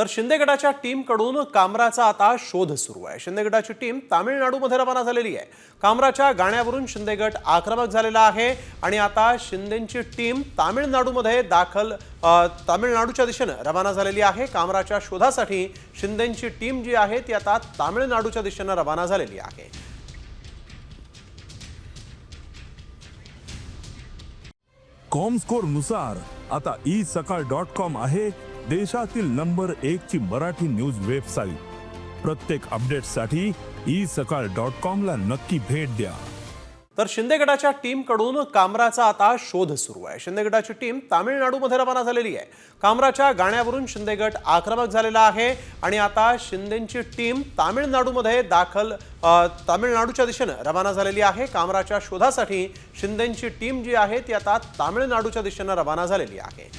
तर शिंदे गटाच्या टीमकडून कामराचा आता शोध सुरू आहे. शिंदे गटाची टीम तामिळनाडूमध्ये रवाना झालेली आहे. कामराच्या गाण्यावरून शिंदे गट आक्रमक झालेला आहे आणि आता शिंदेची टीम तामिळनाडूमध्ये दाखल तामिळनाडूच्या दिशेनं रवाना झालेली आहे. कामराच्या शोधासाठी शिंदेची टीम जी आहे ती आता तामिळनाडूच्या दिशेनं रवाना झालेली आहे. कॉमस्कोरनुसार आता ई सकाळ डॉट कॉम आहे. देशातील नंबर एक ची मराठी न्यूज वेबसाईट. प्रत्येक अपडेटसाठी ई सकाळ डॉट कॉम ला नक्की भेट द्या. तर शिंदे गटाच्या टीमकडून कामराचा आता शोध सुरू आहे. शिंदे गटाची टीम तामिळनाडूमध्ये रवाना झालेली आहे. कामराच्या गाण्यावरून शिंदे गट आक्रमक झालेला आहे आणि आता शिंदेची टीम तामिळनाडूमध्ये दाखल तामिळनाडूच्या दिशेनं रवाना झालेली आहे. कामराच्या शोधासाठी शिंदेची टीम जी आहे ती आता तामिळनाडूच्या दिशेनं रवाना झालेली आहे.